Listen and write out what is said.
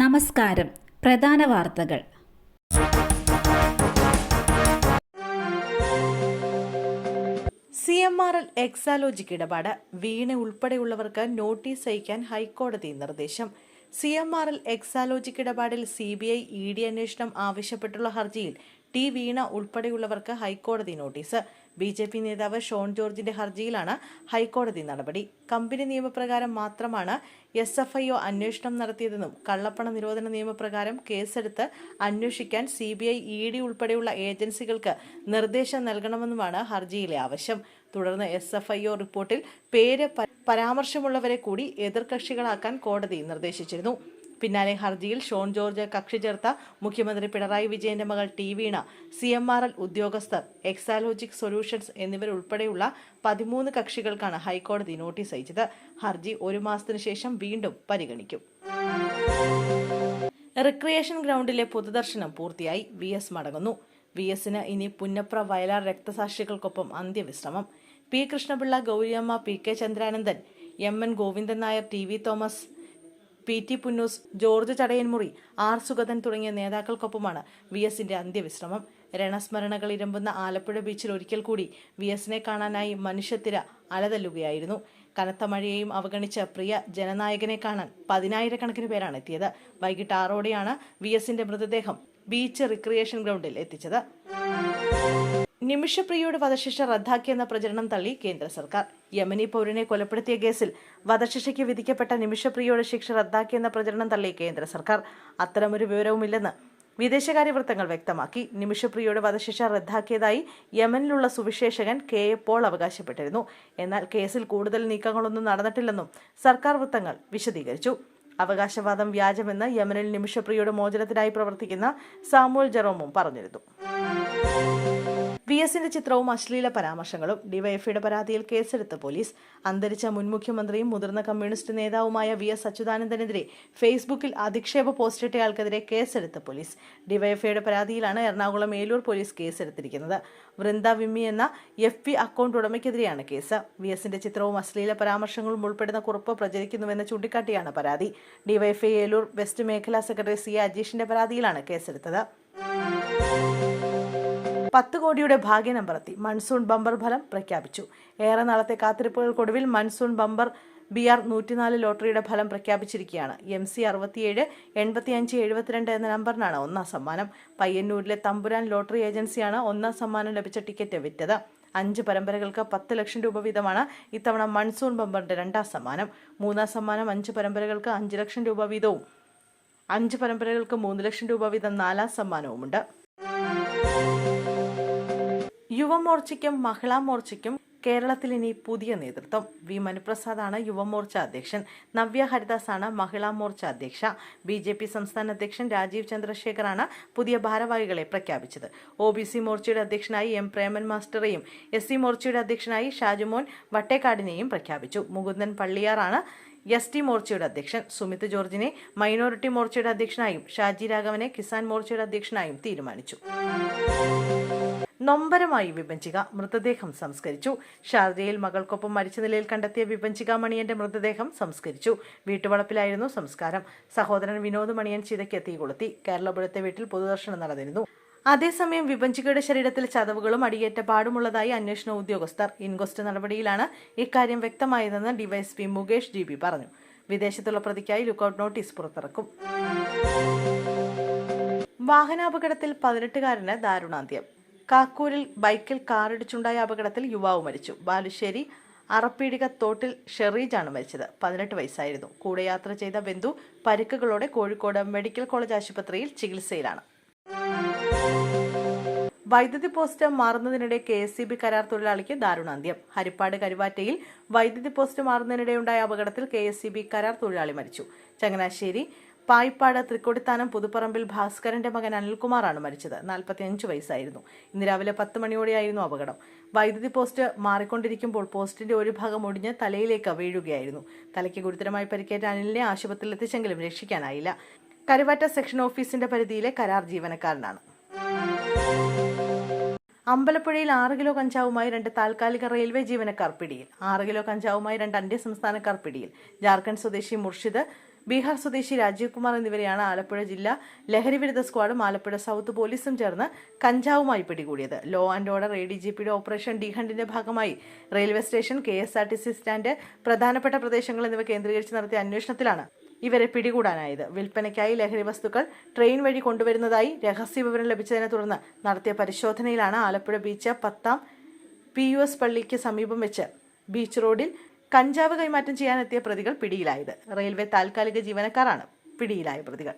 നമസ്കാരം. പ്രധാന വാർത്തകൾ. C M R L Exalogic ഇടപാട്. വീണ ഉൾപ്പെടെയുള്ളവർക്ക് നോട്ടീസ് അയക്കാൻ ഹൈക്കോടതി നിർദ്ദേശം. C M R L Exalogic ഇടപാടിൽ C B I E D അന്വേഷണം ആവശ്യപ്പെട്ടുള്ള ഹർജിയിൽ ടി വീണ ഉൾപ്പെടെയുള്ളവർക്ക് ഹൈക്കോടതി നോട്ടീസ്. ബി ജെ പി നേതാവ് ഷോൺ ജോർജിന്റെ ഹർജിയിലാണ് ഹൈക്കോടതി നടപടി. കമ്പനി നിയമപ്രകാരം മാത്രമാണ് എസ് എഫ് ഐ ഒ അന്വേഷണം നടത്തിയതെന്നും കള്ളപ്പണ നിരോധന നിയമപ്രകാരം കേസെടുത്ത് അന്വേഷിക്കാൻ C B I E D ഉൾപ്പെടെയുള്ള ഏജൻസികൾക്ക് നിർദ്ദേശം നൽകണമെന്നുമാണ് ഹർജിയിലെ ആവശ്യം. തുടർന്ന് എസ് എഫ് ഐ ഒ റിപ്പോർട്ടിൽ പേര് പരാമർശമുള്ളവരെ കൂടി എതിർകക്ഷികളാക്കാൻ കോടതി നിർദ്ദേശിച്ചിരുന്നു. പിന്നാലെ ഹർജിയിൽ ഷോൺ ജോർജ് കക്ഷി ചേർത്ത മുഖ്യമന്ത്രി പിണറായി വിജയന്റെ മകൾ T Veena C M R L ഉദ്യോഗസ്ഥർ എക്സാലോജിക് സൊല്യൂഷൻസ് എന്നിവരുൾപ്പെടെയുള്ള പതിമൂന്ന് കക്ഷികൾക്കാണ് ഹൈക്കോടതി നോട്ടീസ് അയച്ചത്. ഹർജി ഒരു മാസത്തിനു ശേഷം വീണ്ടും പരിഗണിക്കും. റിക്രിയേഷൻ ഗ്രൗണ്ടിലെ പൊതുദർശനം പൂർത്തിയായി. വി എസ് മടങ്ങുന്നു. വി എസിന് ഇനി പുന്നപ്ര വയലാർ രക്തസാക്ഷികൾക്കൊപ്പം അന്ത്യവിശ്രമം. P Krishnapillai Gouriamma P K Chandranandan M N Govindan Nair T V Thomas P T Punnoose George Chadayanmuri R Sugathan തുടങ്ങിയ നേതാക്കൾക്കൊപ്പമാണ് വി എസിന്റെ അന്ത്യവിശ്രമം. രണസ്മരണകൾ ഇരമ്പുന്ന ആലപ്പുഴ ബീച്ചിൽ ഒരിക്കൽ കൂടി വി എസിനെ കാണാനായി മനുഷ്യത്തിര അലതല്ലുകയായിരുന്നു. കനത്ത മഴയെയും അവഗണിച്ച് പ്രിയ ജനനായകനെ കാണാൻ പതിനായിരക്കണക്കിന് പേരാണ് എത്തിയത്. വൈകിട്ട് ആറോടെയാണ് വി എസിന്റെ മൃതദേഹം ബീച്ച് റിക്രിയേഷൻ ഗ്രൗണ്ടിൽ എത്തിച്ചത്. നിമിഷപ്രിയയുടെ വധശിക്ഷ റദ്ദാക്കിയെന്ന പ്രചരണം തള്ളി കേന്ദ്ര സർക്കാർ. യമനി പൗരനെ കൊലപ്പെടുത്തിയ കേസിൽ വധശിക്ഷയ്ക്ക് വിധിക്കപ്പെട്ട നിമിഷപ്രിയയുടെ ശിക്ഷ റദ്ദാക്കിയെന്ന പ്രചരണം തള്ളി കേന്ദ്ര സർക്കാർ. അത്തരമൊരു വിവരവുമില്ലെന്ന് വിദേശകാര്യ വൃത്തങ്ങൾ വ്യക്തമാക്കി. നിമിഷപ്രിയയുടെ വധശിക്ഷ റദ്ദാക്കിയതായി യമനിലുള്ള സുവിശേഷകൻ കെ. എ. പോൾ അവകാശപ്പെട്ടിരുന്നു. എന്നാൽ കേസിൽ കൂടുതൽ നീക്കങ്ങളൊന്നും നടന്നിട്ടില്ലെന്നും സർക്കാർ വൃത്തങ്ങൾ വിശദീകരിച്ചു. അവകാശവാദം വ്യാജമെന്ന് യമനിൽ നിമിഷപ്രിയയുടെ മോചനത്തിനായി പ്രവർത്തിക്കുന്ന സാമുവൽ ജെറോമും പറഞ്ഞിരുന്നു. വി എസിന്റെ ചിത്രവും അശ്ലീല പരാമർശങ്ങളും ഡിവൈഎഫ്ഐയുടെ പരാതിയിൽ കേസെടുത്ത പോലീസ് അന്തരിച്ച മുൻ മുഖ്യമന്ത്രിയും മുതിർന്ന കമ്മ്യൂണിസ്റ്റ് നേതാവുമായ വി എസ് അച്യുതാനന്ദനെതിരെ ഫേസ്ബുക്കിൽ അധിക്ഷേപ പോസ്റ്റിട്ടയാൾക്കെതിരെ കേസെടുത്ത പോലീസ്. ഡിവൈഎഫ്ഐയുടെ പരാതിയിലാണ് എറണാകുളം ഏലൂർ പോലീസ് കേസെടുത്തിരിക്കുന്നത്. വൃന്ദ വിമ്മി എന്ന എഫ് പി അക്കൗണ്ട് ഉടമയ്ക്കെതിരെയാണ് കേസ്. വി എസിന്റെ ചിത്രവും അശ്ലീല പരാമർശങ്ങളും ഉൾപ്പെടുന്ന കുറിപ്പ് പ്രചരിക്കുന്നുവെന്ന് ചൂണ്ടിക്കാട്ടിയാണ് പരാതി. ഡിവൈഎഫ്ഐ ഏലൂർ വെസ്റ്റ് മേഖലാ സെക്രട്ടറി സി അജീഷിന്റെ പരാതിയിലാണ് കേസെടുത്തത്. പത്ത് കോടിയുടെ ഭാഗ്യ നമ്പറെത്തി. മൺസൂൺ ബമ്പർ ഫലം പ്രഖ്യാപിച്ചു. ഏറെ നാളത്തെ കാത്തിരിപ്പുകൾക്കൊടുവിൽ മൺസൂൺ ബമ്പർ ബി ആർ നൂറ്റിനാല് ലോട്ടറിയുടെ ഫലം പ്രഖ്യാപിച്ചിരിക്കുകയാണ്. എം സി അറുപത്തിയേഴ് എൺപത്തിയഞ്ച് എഴുപത്തിരണ്ട് എന്ന നമ്പറിനാണ് ഒന്നാം സമ്മാനം. പയ്യന്നൂരിലെ തമ്പുരാൻ ലോട്ടറി ഏജൻസിയാണ് ഒന്നാം സമ്മാനം ലഭിച്ച ടിക്കറ്റ് വിറ്റത്. അഞ്ച് പരമ്പരകൾക്ക് പത്ത് ലക്ഷം രൂപ വീതമാണ് ഇത്തവണ മൺസൂൺ ബമ്പറിന്റെ രണ്ടാം സമ്മാനം. മൂന്നാം സമ്മാനം അഞ്ച് പരമ്പരകൾക്ക് അഞ്ച് ലക്ഷം രൂപ വീതവും അഞ്ച് പരമ്പരകൾക്ക് മൂന്ന് ലക്ഷം രൂപ വീതം നാലാം സമ്മാനവുമുണ്ട്. യുവമോർച്ചയ്ക്കും മഹിളാ മോർച്ചയ്ക്കും കേരളത്തിൽ ഇനി പുതിയ നേതൃത്വം. വി മനുപ്രസാദാണ് യുവമോർച്ച അധ്യക്ഷൻ. നവ്യ ഹരിദാസാണ് മഹിളാ മോർച്ച അധ്യക്ഷ. ബി ജെ പി സംസ്ഥാന അധ്യക്ഷൻ രാജീവ് ചന്ദ്രശേഖറാണ് പുതിയ ഭാരവാഹികളെ പ്രഖ്യാപിച്ചത്. ഒ ബി സി മോർച്ചയുടെ അധ്യക്ഷനായി എം പ്രേമൻ മാസ്റ്ററെയും എസ് സി മോർച്ചയുടെ അധ്യക്ഷനായി ഷാജുമോൻ വട്ടേക്കാടിനെയും പ്രഖ്യാപിച്ചു. മുകുന്ദൻ പള്ളിയാറാണ് എസ് ടി മോർച്ചയുടെ അധ്യക്ഷൻ. സുമിത് ജോർജിനെ മൈനോറിറ്റി മോർച്ചയുടെ അധ്യക്ഷനായും ഷാജി രാഘവനെ കിസാൻ മോർച്ചയുടെ അധ്യക്ഷനായും തീരുമാനിച്ചു. നൊമ്പരമായി വിഭജിക മൃതദേഹം സംസ്കരിച്ചു. ഷാർജയിൽ മകൾക്കൊപ്പം മരിച്ച നിലയിൽ കണ്ടെത്തിയ വിഭജിക മണിയന്റെ മൃതദേഹം സംസ്കരിച്ചു. വീട്ടുവളപ്പിലായിരുന്നു സംസ്കാരം. സഹോദരൻ വിനോദ് മണിയൻ ചിതയ്ക്ക് തീ കൊളുത്തി. കേരളപുരത്തെ വീട്ടിൽ പൊതുദർശനം നടന്നിരുന്നു. അതേസമയം വിഭജികയുടെ ശരീരത്തിൽ ചതവുകളും അടിയേറ്റ പാടുമുള്ളതായി അന്വേഷണ ഉദ്യോഗസ്ഥർ ഇൻക്വസ്റ്റ് നടപടിയിലാണ് ഇക്കാര്യം വ്യക്തമായതെന്ന് ഡിവൈഎസ്പി മുകേഷ് ജി പറഞ്ഞു. വിദേശത്തുള്ള പ്രതിക്കായി ലുക്കൌട്ട് നോട്ടീസ് പുറത്തിറക്കും. വാഹനാപകടത്തിൽ പതിനെട്ടുകാരന് ദാരുണാന്ത്യം. കാക്കൂരിൽ ബൈക്കിൽ കാറിടിച്ചുണ്ടായ അപകടത്തിൽ യുവാവ് മരിച്ചു. ബാലുശ്ശേരി അറപ്പീടിക തോട്ടിൽ ഷെറീജാണ് മരിച്ചത്. പതിനെട്ട് വയസ്സായിരുന്നു. കൂടെ യാത്ര ചെയ്ത ബന്ധു പരിക്കുകളോടെ കോഴിക്കോട് മെഡിക്കൽ കോളേജ് ആശുപത്രിയിൽ ചികിത്സയിലാണ്. വൈദ്യുതി പോസ്റ്റ് മാറുന്നതിനിടെ കെ എസ് സി ബി കരാർ തൊഴിലാളിക്ക് ദാരുണാന്ത്യം. ഹരിപ്പാട് കരുവാറ്റയിൽ വൈദ്യുതി പോസ്റ്റ് മാറുന്നതിനിടെയുണ്ടായ അപകടത്തിൽ കെ എസ് സി ബി കരാർ തൊഴിലാളി മരിച്ചു. ചങ്ങനാശ്ശേരി പായിപ്പാട് തൃക്കൊടിത്താനം പുതുപ്പറമ്പിൽ ഭാസ്കരന്റെ മകൻ അനിൽകുമാറാണ് മരിച്ചത്. നാൽപ്പത്തിയഞ്ച് വയസ്സായിരുന്നു. ഇന്ന് രാവിലെ പത്ത് മണിയോടെയായിരുന്നു അപകടം. വൈദ്യുതി പോസ്റ്റ് മാറിക്കൊണ്ടിരിക്കുമ്പോൾ പോസ്റ്റിന്റെ ഒരു ഭാഗം ഒടിഞ്ഞ് തലയിലേക്ക് വീഴുകയായിരുന്നു. തലയ്ക്ക് ഗുരുതരമായി പരിക്കേറ്റ അനിലിനെ ആശുപത്രിയിൽ എത്തിച്ചെങ്കിലും രക്ഷിക്കാനായില്ല. കരുവാറ്റ സെക്ഷൻ ഓഫീസിന്റെ പരിധിയിലെ കരാർ ജീവനക്കാരനാണ്. അമ്പലപ്പുഴയിൽ ആറ് കിലോ കഞ്ചാവുമായി രണ്ട് താൽക്കാലിക റെയിൽവേ ജീവനക്കാർ പിടിയിൽ. ആറ് കിലോ കഞ്ചാവുമായി രണ്ട് അന്യസംസ്ഥാനക്കാർ പിടിയിൽ. ജാർഖണ്ഡ് സ്വദേശി മുർഷിദ് ബീഹാർ സ്വദേശി രാജീവ് കുമാർ എന്നിവരെയാണ് ആലപ്പുഴ ജില്ലാ ലഹരിവിരുദ്ധ സ്ക്വാഡും ആലപ്പുഴ സൗത്ത് പോലീസും ചേർന്ന് കഞ്ചാവുമായി പിടികൂടിയത്. Law and order A D G പിയുടെ ഓപ്പറേഷൻ ഡി ഹണ്ടിന്റെ ഭാഗമായി railway station K S R T C stand പ്രധാനപ്പെട്ട പ്രദേശങ്ങൾ എന്നിവ കേന്ദ്രീകരിച്ച് നടത്തിയ അന്വേഷണത്തിലാണ് ഇവരെ പിടികൂടാനായത്. വിൽപ്പനയ്ക്കായി ലഹരി വസ്തുക്കൾ ട്രെയിൻ വഴി കൊണ്ടുവരുന്നതായി രഹസ്യ വിവരം ലഭിച്ചതിനെ തുടർന്ന് നടത്തിയ പരിശോധനയിലാണ് ആലപ്പുഴ ബീച്ച് പത്താം പി യു എസ് പള്ളിക്ക് സമീപം വെച്ച് ബീച്ച് റോഡിൽ കഞ്ചാവ് കൈമാറ്റം ചെയ്യാനെത്തിയ പ്രതികൾ പിടിയിലായത്. റെയിൽവേ താൽക്കാലിക ജീവനക്കാരാണ് പിടിയിലായ പ്രതികൾ.